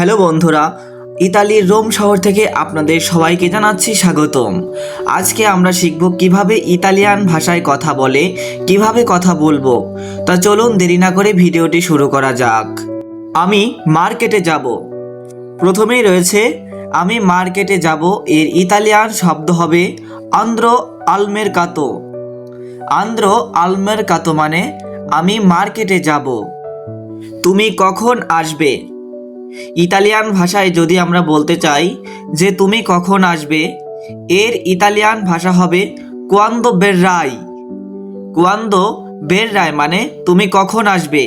Hello বন্ধুরা, ইতালির Rome শহর থেকে আপনাদের সবাইকে জানাচ্ছি স্বাগতম। আজকে আমরা শিখব কীভাবে ইতালিয়ান ভাষায় কথা বলে, কীভাবে কথা বলব। তা চলুন দেরি না করে ভিডিওটি শুরু করা যাক। আমি মার্কেটে যাব। প্রথমেই রয়েছে, আমি মার্কেটে যাব, এর ইতালিয়ান শব্দ হবে আন্দ্র আলমের কাতো আন্দ্র আলমের কাতো মানে আমি মার্কেটে যাব। তুমি কখন আসবে? ইতালিয়ান ভাষায় যদি আমরা বলতে চাই যে তুমি কখন আসবে, এর ইতালিয়ান ভাষা হবে কোয়ান্দো বেররাই কোয়ান্দো বেররাই মানে তুমি কখন আসবে?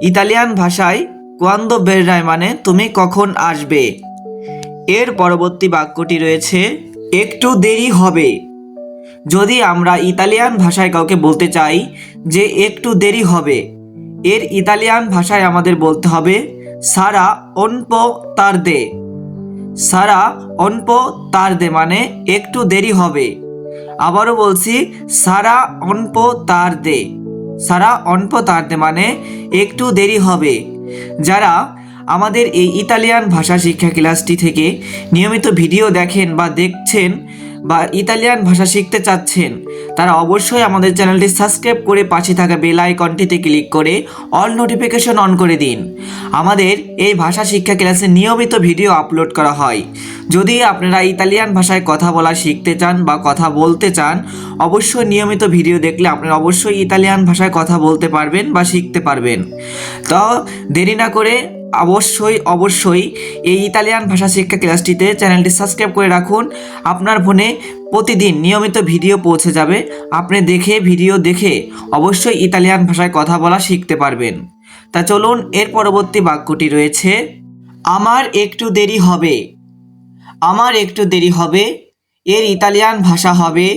ইতালিয়ান ভাষায় কোয়ান্দো বেররাই মানে তুমি কখন আসবে? এর পরবর্তী বাক্যটি রয়েছে একটু দেরি হবে। যদি আমরা ইতালিয়ান ভাষায় কাউকে বলতে চাই যে একটু দেরি হবে, এর ইতালিয়ান ভাষায় আমাদের বলতে হবে সারা অনপ তার দে। সারা অনপ তার দে মানে একটু দেরি হবে। আবারও বলছি, সারা অনপ তার দে। সারা অনপ তার দে মানে একটু দেরি হবে। যারা আমাদের এই ইতালিয়ান ভাষা শিক্ষা ক্লাসটি থেকে নিয়মিত ভিডিও দেখেন বা দেখছেন বা ইতালিয়ান ভাষা শিখতে চাচ্ছেন, তারা অবশ্যই আমাদের চ্যানেলটি সাবস্ক্রাইব করে পাশে থাকা বেল আইকনটিতে ক্লিক করে অল নোটিফিকেশন অন করে দিন। আমাদের এই ভাষা শিক্ষা ক্লাসে নিয়মিত ভিডিও আপলোড করা হয়। যদি আপনারা ইতালিয়ান ভাষায় কথা বলা শিখতে চান বা কথা বলতে চান, অবশ্যই নিয়মিত ভিডিও দেখলে আপনারা অবশ্যই ইতালিয়ান ভাষায় কথা বলতে পারবেন বা শিখতে পারবেন। তো দেরি না করে অবশ্যই অবশ্যই এই ইতালিয়ান ভাষা শিক্ষা ক্লাসটিতে চ্যানেলটি সাবস্ক্রাইব করে রাখুন। আপনার ফোনে প্রতিদিন নিয়মিত ভিডিও পৌঁছে যাবে। আপনি দেখে, ভিডিও দেখে অবশ্যই ইতালিয়ান ভাষায় কথা বলা শিখতে পারবেন। তা চলুন, এর পরবর্তী বাক্যটি রয়েছে, আমার একটু দেরি হবে। আমার একটু দেরি হবে। এর ইতালিয়ান ভাষা হবে,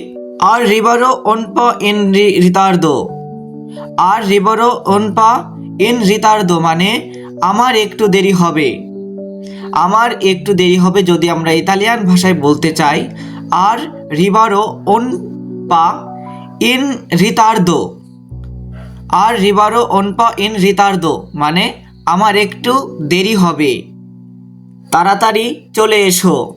আর রিবারো অনপা ইন রিতার্দো আর রিবারো অনপা ইন রিতার্দো মানে আমার একটু দেরি হবে। আমার একটু দেরি হবে যদি আমরা ইতালিয়ান ভাষায় বলতে চাই। আর রিবারো অন পা ইন রিতার্দো আর রিবারো অনপা ইন রিতার্দো মানে আমার একটু দেরি হবে। তাড়াতাড়ি চলে এসো।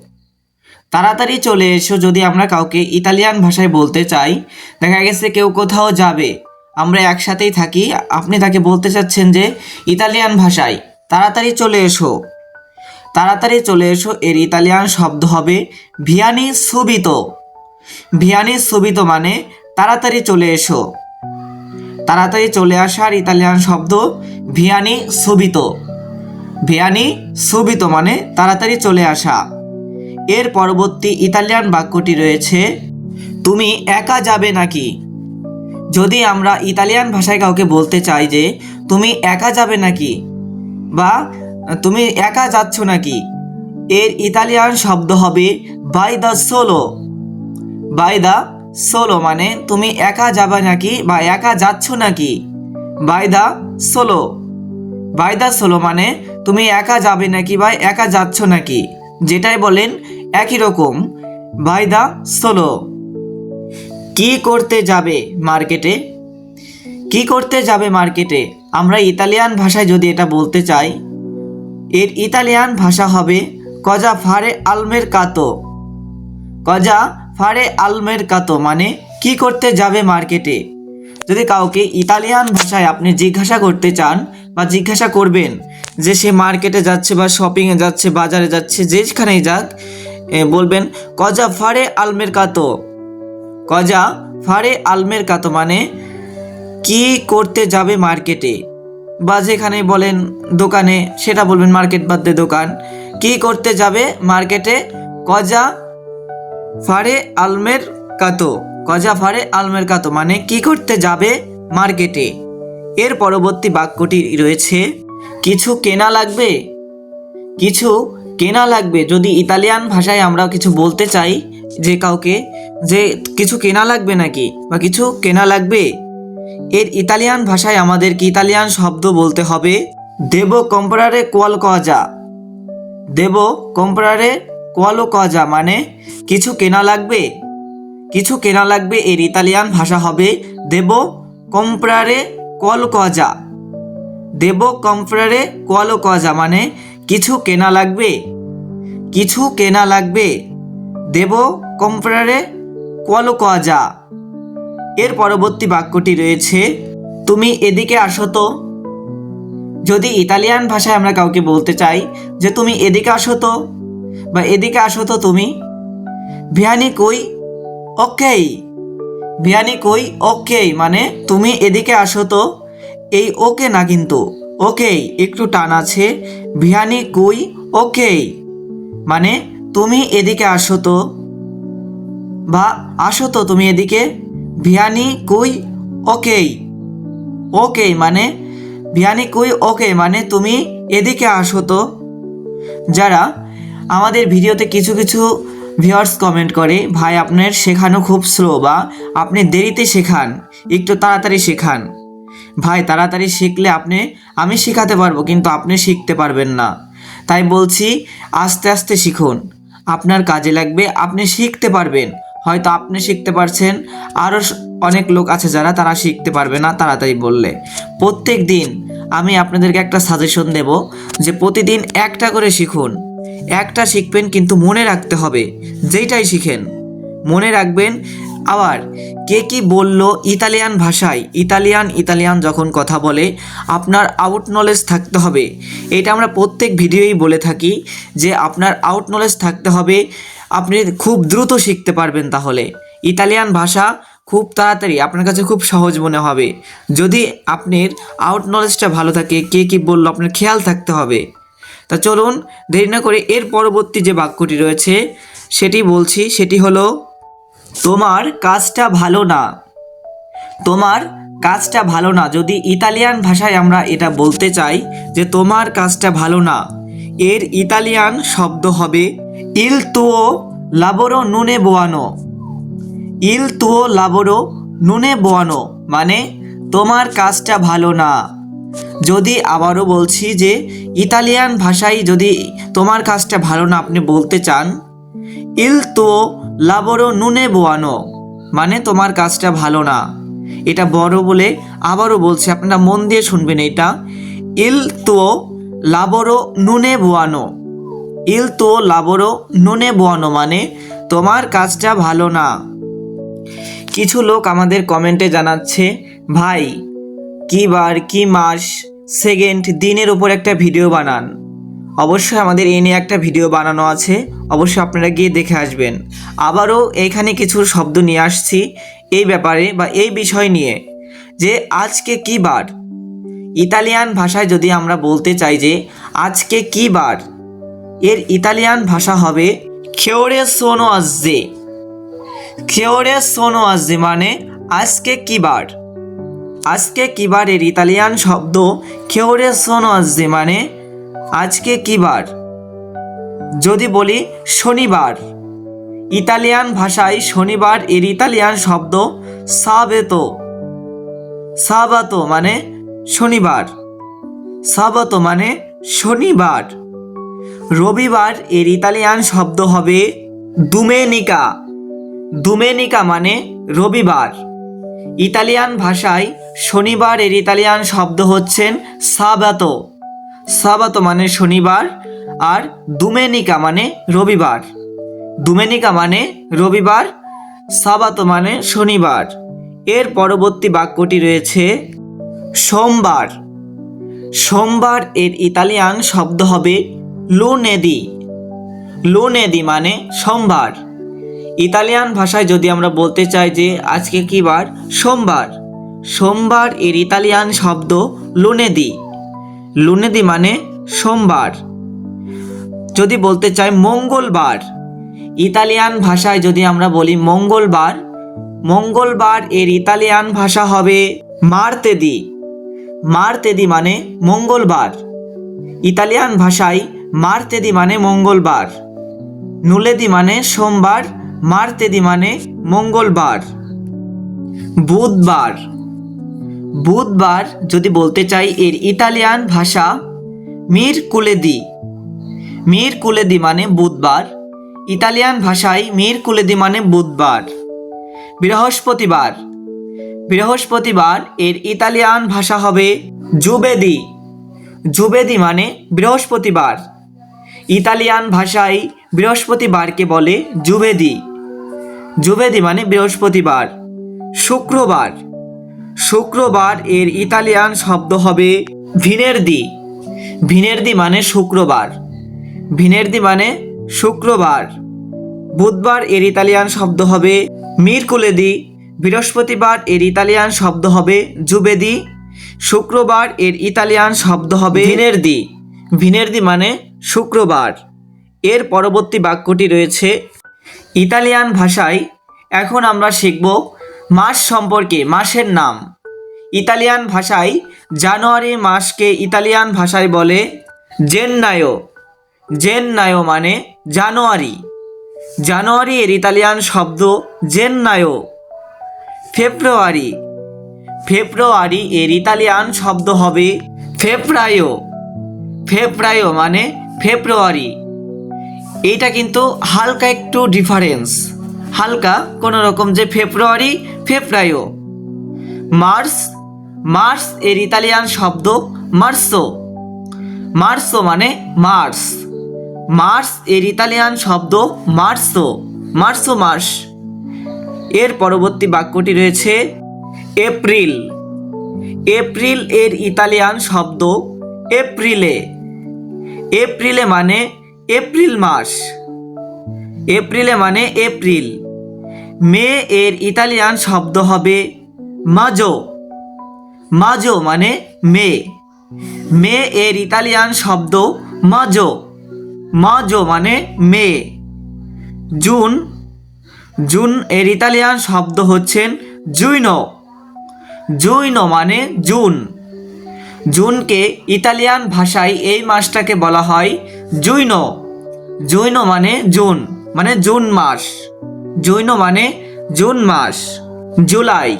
তাড়াতাড়ি চলে এসো যদি আমরা কাউকে ইতালিয়ান ভাষায় বলতে চাই, দেখা গেছে কেউ কোথাও যাবে। আমরা একসাথেই থাকি। আপনি তাকে বলতে চাচ্ছেন যে, ইতালিয়ান ভাষায়, তাড়াতাড়ি চলে এসো। তাড়াতাড়ি চলে এসো এর ইতালিয়ান শব্দ হবে, ভিয়ানি সুবিত। ভিয়ানি সুবিত মানে তাড়াতাড়ি চলে এসো। তাড়াতাড়ি চলে আসার ইতালিয়ান শব্দ, ভিয়ানি সুবিত। ভিয়ানি সুবিত মানে তাড়াতাড়ি চলে আসা। এর পরবর্তী ইতালিয়ান বাক্যটি রয়েছে, তুমি একা যাবে নাকি? যদি আমরা ইতালিয়ান ভাষায় কাউকে বলতে চাই যে, তুমি একা যাবে নাকি? বা, তুমি একা যাচ্ছ নাকি? এর ইতালিয়ান শব্দ হবে, বাই দ্য সোলো। বাই দ্য সোলো মানে তুমি একা যাবে নাকি বা একা যাচ্ছ নাকি? বাই দ্য সোলো। বাই দ্য সোলো মানে তুমি একা যাবে নাকি বা একা যাচ্ছ নাকি? যেটাই বলেন, একই রকম। বাই দ্য সোলো। কি করতে যাবে মার্কেটে? কি করতে যাবে মার্কেটে? আমরা ইতালিয়ান ভাষায় যদি এটা বলতে চাই, এর ইতালিয়ান ভাষা হবে কজা ফারে আলমের কাতো কজা ফারে আলমের কাতো মানে কি করতে যাবে মার্কেটে? যদি কাউকে ইতালিয়ান ভাষায় আপনি জিজ্ঞাসা করতে চান বা জিজ্ঞাসা করবেন যে সে মার্কেটে যাচ্ছে বা শপিংয়ে যাচ্ছে, বাজারে যাচ্ছে, যেখানেই যাক বলবেন কজা ফারে আলমের কাতো কজা ফারে আলমের কাতো মানে কি করতে যাবে মার্কেটে? বা যেখানে বলেন দোকানে, সেটা বলবেন মার্কেট বাদ দোকান। কি করতে যাবে মার্কেটে? কজা ফারে আলমের কাতো। কজা ফারে আলমের কাতো মানে কি করতে যাবে মার্কেটে? এর পরবর্তী বাক্যটি রয়েছে, কিছু কেনা লাগবে? কিছু কেনা লাগবে? যদি ইতালিয়ান ভাষায় আমরা কিছু বলতে চাই যে কাউকে, যে কিছু কেনা লাগবে নাকি বা কিছু কেনা লাগবে? এর ইতালিয়ান ভাষায় আমাদেরকে ইতালিয়ান শব্দ বলতে হবে? দেব কম্পারারে কোয়াল কজা দেব কম্পারারে কোয়ালো কজা মানে কিছু কেনা লাগবে? কিছু কেনা লাগবে এর ইতালিয়ান ভাষা হবে দেব কম্প্রারে কল কজা দেব কম্প্রারে কল কজা মানে কিছু কেনা লাগবে। কিছু কেনা লাগবে? দেব কম্পারে কোয়ালো কোয়াজা এর পরবর্তী বাক্যটি রয়েছে, তুমি এদিকে আসো তো। যদি ইতালিয়ান ভাষায় আমরা কাউকে বলতে চাই যে, তুমি এদিকে আসো তো? বা, এদিকে আসো তো তুমি? ভিয়ানি কই? ওকেই। ভিয়ানি কই? ওকে মানে তুমি এদিকে আসো তো? এই ওকে না কিন্তু, ওকেই। একটু টান আছে, ভিয়ানি কই? ওকেই। মানে তুমি এদিকে আসো তো। বা আসো তো তুমি এদিকে। ভিয়ানি কুই? ওকেই। ওকে মানে? ভিয়ানি কুই? ওকে মানে তুমি এদিকে আসো তো। যারা আমাদের ভিডিওতে কিছু কিছু ভিউয়ার্স কমেন্ট করে, ভাই, আপনার শেখানো খুব স্লো বা আপনি দেরিতে শেখান, একটু তাড়াতাড়ি শেখান। ভাই, তাড়াতাড়ি শিখলে আপনি, আমি শেখাতে পারব, কিন্তু আপনি শিখতে পারবেন না। তাই বলছি, আস্তে আস্তে শিখুন। আপনার কাজে লাগবে, আপনি শিখতে পারবেন। হয়তো আপনি শিখতে পারছেন আরও অনেক লোক আছে যারা তারা শিখতে পারবে না তাড়াতাড়ি বললে। প্রত্যেক দিন আমি আপনাদেরকে একটা সাজেশন দেব যে প্রতিদিন একটা করে শিখুন। একটা শিখবেন কিন্তু মনে রাখতে হবে, যেইটাই শিখেন। মনে রাখবেন আবার কে কি বলল ইতালিয়ান ভাষায়? ইতালিয়ান ইতালিয়ান যখন কথা বলে, আপনার আউট নলেজ থাকতে হবে। এটা আমরা প্রত্যেক ভিডিওই বলে থাকি যে আপনার আউট নলেজ থাকতে হবে, আপনি খুব দ্রুত শিখতে পারবেন তাহলে। ইতালিয়ান ভাষা খুব তাড়াতাড়ি আপনার কাছে খুব সহজ মনে হবে। যদি আপনার আউট নলেজটা ভালো থাকে, কে কি বলল আপনার খেয়াল থাকতে হবে। তা চলুন দেরি না করে এর পরবর্তী যে বাক্যটি রয়েছে, সেটি বলছি, সেটি হলো তোমার কাজটা ভালো না। তোমার কাজটা ভালো না। যদি ইতালিয়ান ভাষায় আমরা এটা বলতে চাই যে তোমার কাজটা ভালো না, এর ইতালিয়ান শব্দ হবে ইল তুও লাবোরো নুনে বোয়ানো। ইল তুও লাবোরো নুনে বোয়ানো মানে তোমার কাজটা ভালো না। যদি আবারও বলছি যে ইতালিয়ান ভাষায় যদি তোমার কাজটা ভালো না আপনি বলতে চান, ইল তো লাবোরো নুনে বোয়ানো। মানে তোমার কাজটা ভালো না। এটা বড় বলে আবারও বলছি, আপনারা মন দিয়ে শুনবেন এটা। ইল তো লাবোরো নুনে বোয়ানো। ইল তো লাবোরো নুনে বোয়ানো মানে তোমার কাজটা ভালো না। কিছু লোক আমাদের কমেন্টে জানাচ্ছে, ভাই, কি বার, কি মাস সেকেন্ড দিনের উপর একটা ভিডিও বানান। অবশ্যই আমাদের এই নিয়ে একটা ভিডিও বানানো আছে, অবশ্যই আপনারা গিয়ে দেখে আসবেন। আবারও এইখানে কিছু শব্দ নিয়ে আসছি, এই ব্যাপারে বা এই বিষয় নিয়ে, যে আজকে কি বার? ইতালিয়ান ভাষায় যদি আমরা বলতে চাই যে, আজকে কি বার? এর ইতালিয়ান ভাষা হবে খেওরে সোনো আজে খেওরে সোনো আজে মানে আজকে কি বার? আজকে কি বার? এর ইতালিয়ান শব্দ খেওরে সোনো আজে মানে আজকে কি বার? যদি বলি শনিবার। ইতালিয়ান ভাষায় শনিবার এর ইতালিয়ান শব্দ সাবেতো। সাবাতো মানে শনিবার। সাবাতো মানে শনিবার। রবিবার এর ইতালিয়ান শব্দ হবে দুমেনিকা। দুমেনিকা মানে রবিবার। ইতালিয়ান ভাষায় শনিবার এর ইতালিয়ান শব্দ হচ্ছেন সাবাতো। সাবাতো মানে শনিবার আর দুমেনিকা মানে রবিবার। দুমেনিকা মানে রবিবার, সাবাতো মানে শনিবার। এর পরবর্তী বাক্যটি রয়েছে সোমবার। সোমবার এর ইতালিয়ান শব্দ হবে লুনেদি। লুনেদি মানে সোমবার। ইতালিয়ান ভাষায় যদি আমরা বলতে চাই যে আজকে কি বার? সোমবার। সোমবার এর ইতালিয়ান শব্দ লুনেদি। লুনেদি মানে সোমবার। যদি বলতে চাই মঙ্গলবার, ইতালিয়ান ভাষায় যদি আমরা বলি মঙ্গলবার মঙ্গলবার এর ইতালিয়ান ভাষা হবে মার্তেদি। মার্তেদি মানে মঙ্গলবার। ইতালিয়ান ভাষায় মার্তেদি মানে মঙ্গলবার। নুলেদি মানে সোমবার, মার্তেদি মানে মঙ্গলবার। বুধবার। বুধবার যদি বলতে চাই এর ইতালিয়ান ভাষা, মির কুলেদি। মির কুলেদি মানে বুধবার। ইতালিয়ান ভাষায়, মির কুলেদি মানে বুধবার। বৃহস্পতিবার। বৃহস্পতিবার এর ইতালিয়ান ভাষা হবে জুবেদি। জুবেদি মানে বৃহস্পতিবার। ইতালিয়ান ভাষায়, বৃহস্পতিবারকে বলে জুবেদি। জুবেদি মানে বৃহস্পতিবার। শুক্রবার। শুক্রবার এর ইতালিয়ান শব্দ হবে ভিনেরদি। ভিনেরদি মানে শুক্রবার। ভিনেরদি মানে শুক্রবার। বুধবার এর ইতালিয়ান শব্দ হবে মিরকুলেদি। বৃহস্পতিবার এর ইতালিয়ান শব্দ হবে জুবেদি। শুক্রবার এর ইতালিয়ান শব্দ হবে ভিনেরদি। ভিনেরদি মানে শুক্রবার। এর পরবর্তী বাক্যটি রয়েছে ইতালিয়ান ভাষায়। এখন আমরা শিখব মাস সম্পর্কে, মাসের নাম। ইতালিয়ান ভাষায় জানুয়ারি মাসকে ইতালিয়ান ভাষায় বলে জেন্নায়ো। জেন্নায়ো মানে জানুয়ারি। জানুয়ারি এর ইতালিয়ান শব্দ জেন্নায়ো। ফেব্রুয়ারি। ফেব্রুয়ারি এর ইতালিয়ান শব্দ হবে ফেব্রায়ো। ফেব্রায়ো মানে ফেব্রুয়ারি। এইটা কিন্তু হালকা একটু ডিফারেন্স হালকা কোনো রকম যে ফেব্রুয়ারি ফেব্রায়ো। মার্চ মার্চ এর ইতালিয়ান শব্দ মার্সো। মার্সো মানে মার্চ মার্চ এর ইতালিয়ান শব্দ মার্সো। মার্সো মাস এর পরবর্তী বাক্যটি রয়েছে এপ্রিল। এপ্রিল এর ইতালিয়ান শব্দ এপ্রিলে। এপ্রিলে মানে এপ্রিল মাস। এপ্রিলে মানে এপ্রিল। মে এর ইতালিয়ান শব্দ হবে মাজো। মাজো মানে মে। মে এর ইতালিয়ান শব্দ মাজো। মাজো মানে মে। জুন। জুন এর ইতালিয়ান শব্দ হচ্ছেন জুইনো। জুইনো মানে জুন। জুনকে ইতালিয়ান ভাষায় এই মাসটাকে বলা হয় জুইনো। জুইনো মানে জুন মানে জুন মাস। জুইনো মানে জুন মাস, জুলাই।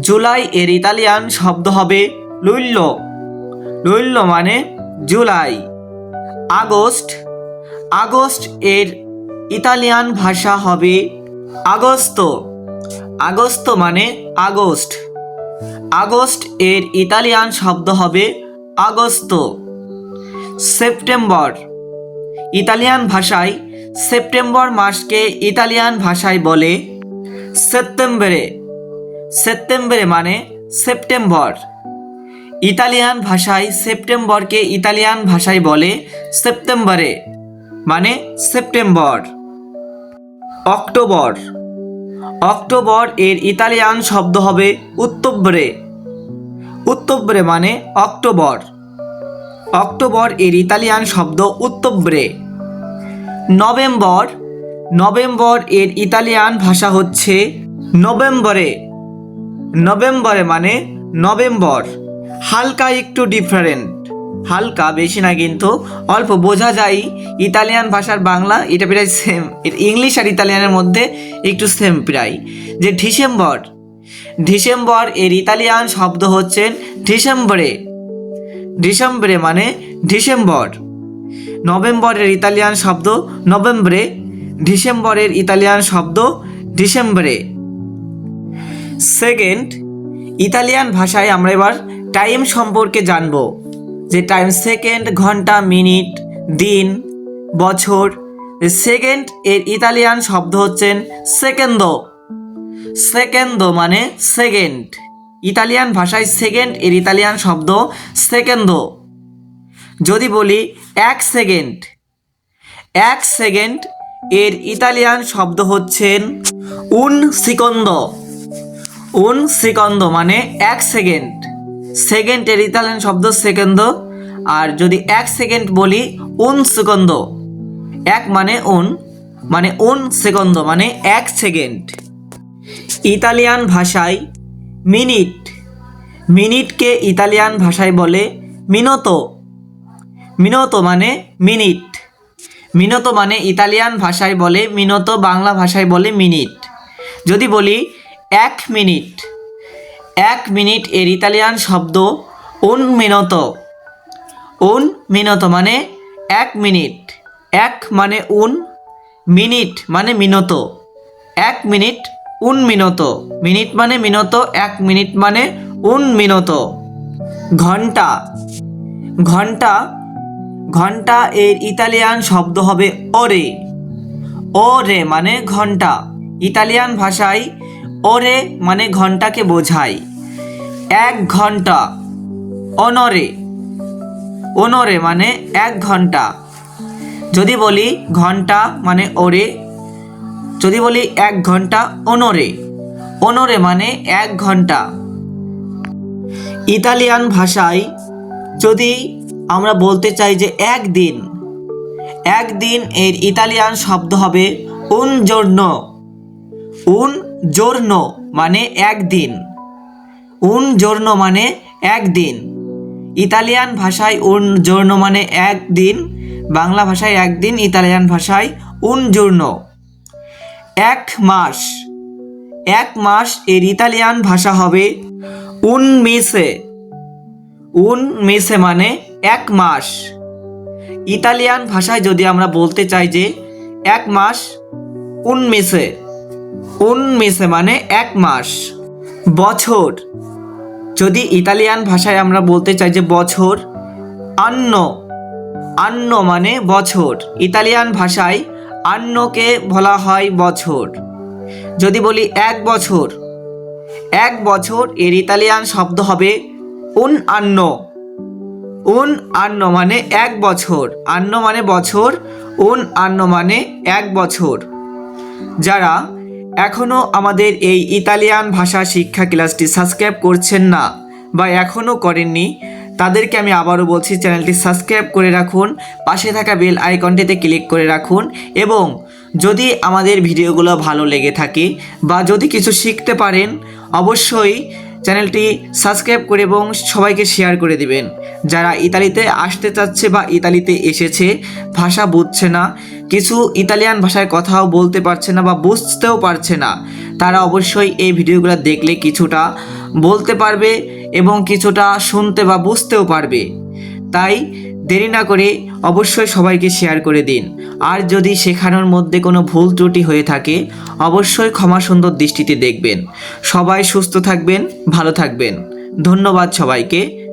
জুলাই এর ইতালিয়ান শব্দ হবে লুল্য লুল্য মানে জুলাই। আগস্ট আগস্ট এর ইতালিয়ান ভাষা হবে আগস্ত। আগস্ত মানে আগস্ট। আগস্ট এর ইতালিয়ান শব্দ হবে আগস্ত। সেপ্টেম্বর, ইতালিয়ান ভাষায় সেপ্টেম্বর মাসকে ইতালিয়ান ভাষায় বলে সেপ্টেম্বরে। সেপ্টেম্বরে মানে সেপ্টেম্বর। ইতালিয়ান ভাষায় সেপ্টেম্বরকে ইতালিয়ান ভাষায় বলে সেপ্টেম্বরে মানে সেপ্টেম্বর। অক্টোবর। অক্টোবর এর ইতালিয়ান শব্দ হবে উত্তব্রে। উত্তব্রে মানে অক্টোবর। অক্টোবর এর ইতালিয়ান শব্দ উত্তব্রে। নভেম্বর নভেম্বর এর ইতালিয়ান ভাষা হচ্ছে নভেম্বরে। নভেম্বরে মানে নভেম্বর। হালকা একটু ডিফারেন্ট হালকা, বেশি না কিন্তু, অল্প। বোঝা যায় ইতালিয়ান ভাষার বাংলা, এটা প্রায় সেম ইংলিশ আর ইতালিয়ানের মধ্যে একটু সেম প্রায়। যে ডিসেম্বর। ডিসেম্বর এর ইতালিয়ান শব্দ হচ্ছেন ডিসেম্বরে। ডিসেম্বরে মানে ডিসেম্বর। নভেম্বরের ইতালিয়ান শব্দ নভেম্বরে, ডিসেম্বরের ইতালিয়ান শব্দ ডিসেম্বরে। সেকেন্ড, ইতালিয়ান ভাষায় আমরা এবার টাইম সম্পর্কে জানব, যে টাইম সেকেন্ড, ঘণ্টা, মিনিট, দিন, বছর। সেকেন্ড, এর ইতালিয়ান শব্দ হচ্ছেন সেকেন্ডো। সেকেন্ডো মানে সেকেন্ড। ইতালিয়ান ভাষায় সেকেন্ড, এর ইতালিয়ান শব্দ সেকেন্ডো। যদি বলি এক সেকেন্ড এক সেকেন্ড এর ইতালিয়ান শব্দ হচ্ছেন উন সিকন্দ। উন সেকন্দ মানে এক সেকেন্ড। সেকেন্ড এর ইতালিয়ান শব্দ সেকেন্দ, আর যদি এক সেকেন্ড বলি উন সেকন্দ, এক মানে উন মানে উন সেকন্দ মানে এক সেকেন্ড। ইতালিয়ান ভাষায় মিনিট, মিনিটকে ইতালিয়ান ভাষায় বলে মিনতো। মিনতো মানে মিনিট। মিনতো মানে ইতালিয়ান ভাষায় বলে মিনতো, বাংলা ভাষায় বলে মিনিট। যদি বলি এক মিনিট এক মিনিট এর ইতালিয়ান শব্দ উন মিনত। উন মিনত মানে এক মিনিট, এক মানে উন, মিনিট মানে মিনত। এক মিনিট, উন মিনত। মিনিট মানে মিনত, এক মিনিট মানে উন মিনত। ঘণ্টা ঘণ্টা ঘণ্টা এর ইতালিয়ান শব্দ হবে ওরে। ওরে মানে ঘণ্টা। ইতালিয়ান ভাষায় ওরে মানে ঘন্টাকে বোঝায়। এক ঘণ্টা। অনরে। অনরে মানে এক ঘণ্টা। যদি বলি ঘণ্টা মানে ওরে, যদি বলি এক ঘণ্টা অনরে। অনরে মানে এক ঘণ্টা। ইতালিয়ান ভাষায় যদি আমরা বলতে চাই যে একদিন একদিন এর ইতালিয়ান শব্দ হবে উন জোর্ন উন জোর্ন মানে একদিন। উন জোর্ন মানে একদিন। ইতালিয়ান ভাষায় উন জোর্ন মানে একদিন, বাংলা ভাষায় একদিন, ইতালিয়ান ভাষায় উন জোর্ন এক মাস এক মাস এর ইতালিয়ান ভাষা হবে উন মেসে। উন মেসে মানে এক মাস। ইতালিয়ান ভাষায় যদি আমরা বলতে চাই যে এক মাস, উন মেসে। উন মেসে মানে এক মাস। বছর। যদি ইতালিয়ান ভাষায় আমরা বলতে চাই যে বছর, আন্ন। আন্ন মানে বছর। ইতালিয়ান ভাষায় আন্নকে বলা হয় বছর। যদি বলি এক বছর এক বছর এর ইতালিয়ান শব্দ হবে উন আন্ন। উন আন্ন মানে এক বছর। আন্ন মানে বছর, উন আন্ন মানে এক বছর। যারা এখনও আমাদের এই ইতালিয়ান ভাষা শিক্ষা ক্লাসটি সাবস্ক্রাইব করছেন না বা এখনও করেননি, তাদেরকে আমি আবারও বলছি চ্যানেলটি সাবস্ক্রাইব করে রাখুন, পাশে থাকা বেল আইকনটিতে ক্লিক করে রাখুন এবং যদি আমাদের ভিডিওগুলো ভালো লেগে থাকে বা যদি কিছু শিখতে পারেন, অবশ্যই চ্যানেলটি সাবস্ক্রাইব করে এবং সবাইকে শেয়ার করে দিবেন। যারা ইতালিতে আসতে চাচ্ছে বা ইতালিতে এসেছে, ভাষা বুঝছে না, কিছু ইতালিয়ান ভাষায় কথাও বলতে পারছে না বা বুঝতেও পারছে না, তারা অবশ্যই এই ভিডিওগুলো দেখলে কিছুটা বলতে পারবে এবং কিছুটা শুনতে বা বুঝতেও পারবে। তাই দেরি না করে অবশ্যই সবাইকে শেয়ার করে দিন। আর যদি শেখানোর মধ্যে কোনো ভুল ত্রুটি হয়ে থাকে, অবশ্যই ক্ষমা সুন্দর দৃষ্টিতে দেখবেন। সবাই সুস্থ থাকবেন, ভালো থাকবেন। ধন্যবাদ সবাইকে।